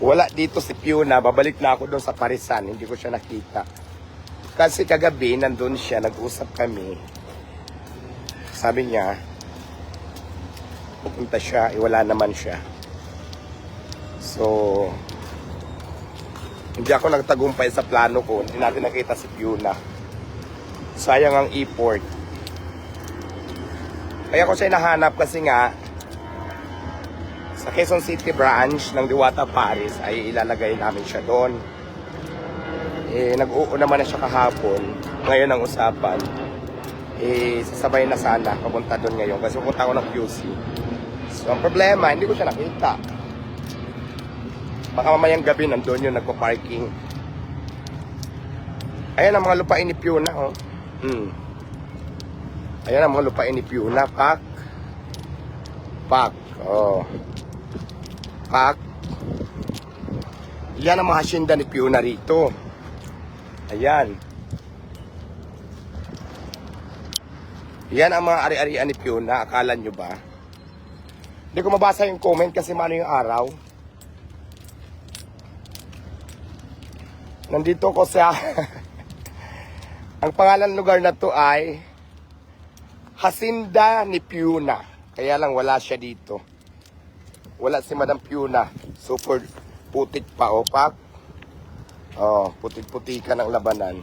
Wala dito si Fiona. Babalik na ako doon sa Parisan. Hindi ko siya nakita. Kasi kagabi, nandun siya. Nag-usap kami. Sabi niya, pupunta siya. Eh, wala naman siya. So, hindi ako nagtagumpay sa plano ko. Hindi natin nakita si Fiona. Sayang ang e-port. Kaya ko siya nahanap kasi nga, sa Quezon City branch ng Diwata Paris ay ilalagay namin siya doon. Eh, nag-uo naman na siya kahapon. Ngayon ang usapan. Eh, sasabay na sana papunta doon ngayon kasi pupunta ako ng QC. So, ang problema, hindi ko siya nakita. Baka mamayang gabi nandun yun nagpa-parking. Ayan ang mga lupain ni Fiona, oh. Hmm. Ayan ang mga lupain ni Fiona, pak. Pak, oh. Pak. Yan ang mga hasyenda ni Fiona rito. Ayan. Yan ang mga ari-arian ni Fiona. Akala nyo ba? Hindi ko mabasa yung comment kasi mano yung araw. Nandito ko sa... ang pangalan ng lugar na to ay Hasinda ni Fiona. Kaya lang wala siya dito. Wala si Madam Fiona. Super putik pa o pak. Oh, putik-putikan ang labanan.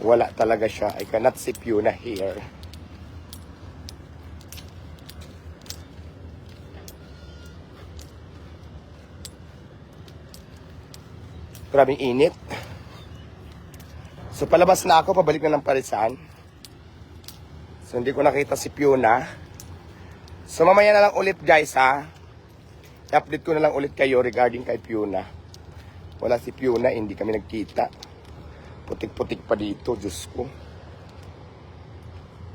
Wala talaga siya. I cannot see Fiona here. Grabing init. So palabas na ako, pabalik na ng parisan. So hindi ko nakita si Fiona. So mamaya na lang ulit guys ha. I-update ko na lang ulit kayo regarding kay Fiona. Wala si Fiona, hindi kami nagkita. Putik-putik pa dito, Diyos ko.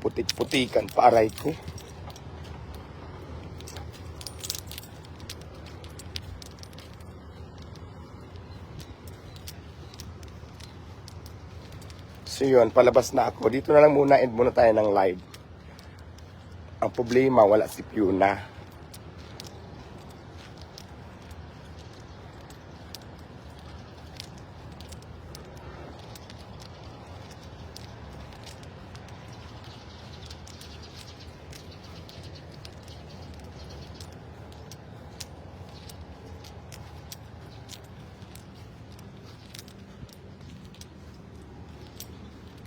Putik-putikan pa aray ko. So yun, palabas na ako. Dito na lang muna, end muna tayo ng live. Ang problema, wala si Fiona.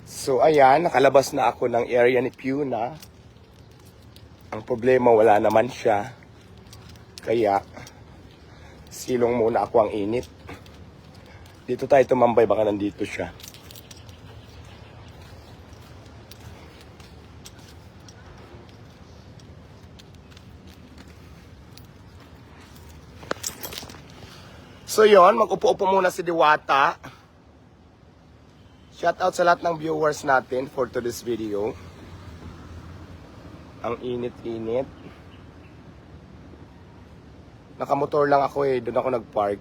So ayan, nakalabas na ako ng area ni Fiona. Ang problema, wala naman siya. Kaya, silong muna ako ang init. Dito tayo tumambay, baka nandito siya. So yon, mag-upo-upo muna si Diwata. Shout out sa lahat ng viewers natin for today's video. Ang init-init. Nakamotor lang ako eh, doon ako nag-park.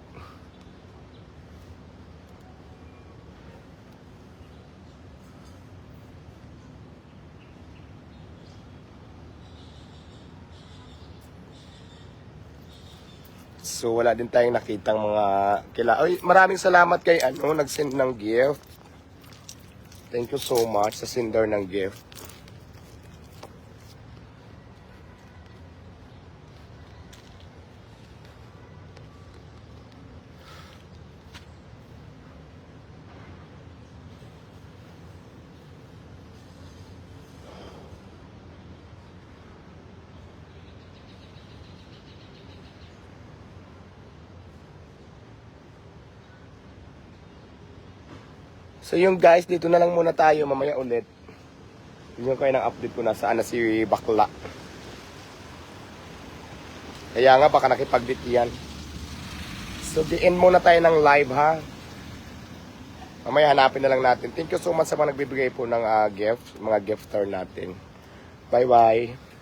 So wala din tayong nakitang mga kila. Ay, maraming salamat kay ano, nag-send ng gift. Thank you so much sa sender ng gift. So yung guys, dito na lang muna tayo mamaya ulit. Yun yung kayo ng update ko na saan na si Bakla. Kaya nga baka nakipag-date yan. So the end muna tayo ng live ha. Mamaya hanapin na lang natin. Thank you so much sa mga nagbibigay po ng ah, gift, mga gifter natin. Bye bye.